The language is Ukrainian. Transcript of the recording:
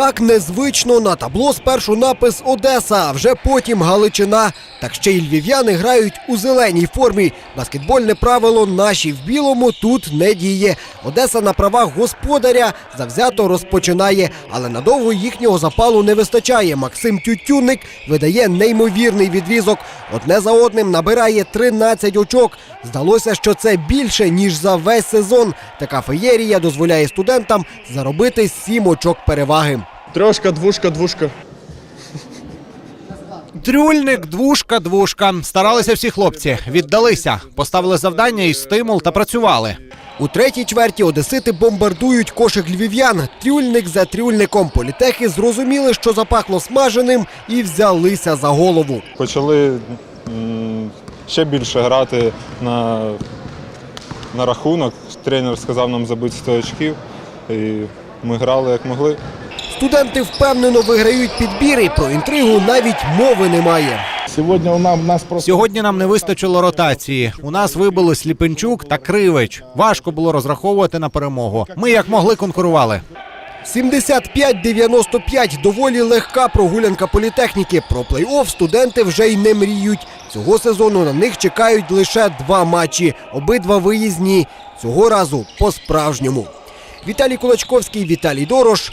Так незвично на табло спершу напис Одеса, а вже потім Галичина. Так ще й львів'яни грають у зеленій формі. Баскетбольне правило наші в білому тут не діє. Одеса на правах господаря завзято розпочинає, але надовго їхнього запалу не вистачає. Максим Тютюник видає неймовірний відрізок. Одне за одним набирає 13 очок. Здалося, що це більше ніж за весь сезон. Така феєрія дозволяє студентам заробити 7 очок переваги. Трошка, двушка, двушка. Трюльник, двушка, двушка. Старалися всі хлопці, віддалися, поставили завдання і стимул та працювали. У третій чверті одесити бомбардують кошик львів'ян. Трюльник за трюльником. Політехи зрозуміли, що запахло смаженим, і взялися за голову. почали м, ще більше грати на, на рахунок. Тренер сказав нам забити 100 очків, і ми грали як могли. Студенти впевнено виграють підбіри. Про інтригу навіть мови немає. Сьогодні у нас, у нас просто Сьогодні нам не вистачило ротації. У нас вибили Сліпенчук та Кривич. Важко було розраховувати на перемогу. Ми як могли конкурували. 75-95 – доволі легка прогулянка політехніки. Про плей-офф студенти вже й не мріють. Цього сезону на них чекають лише два матчі, обидва виїзні. Цього разу по-справжньому. Віталій Кулачковський, Віталій Дорош.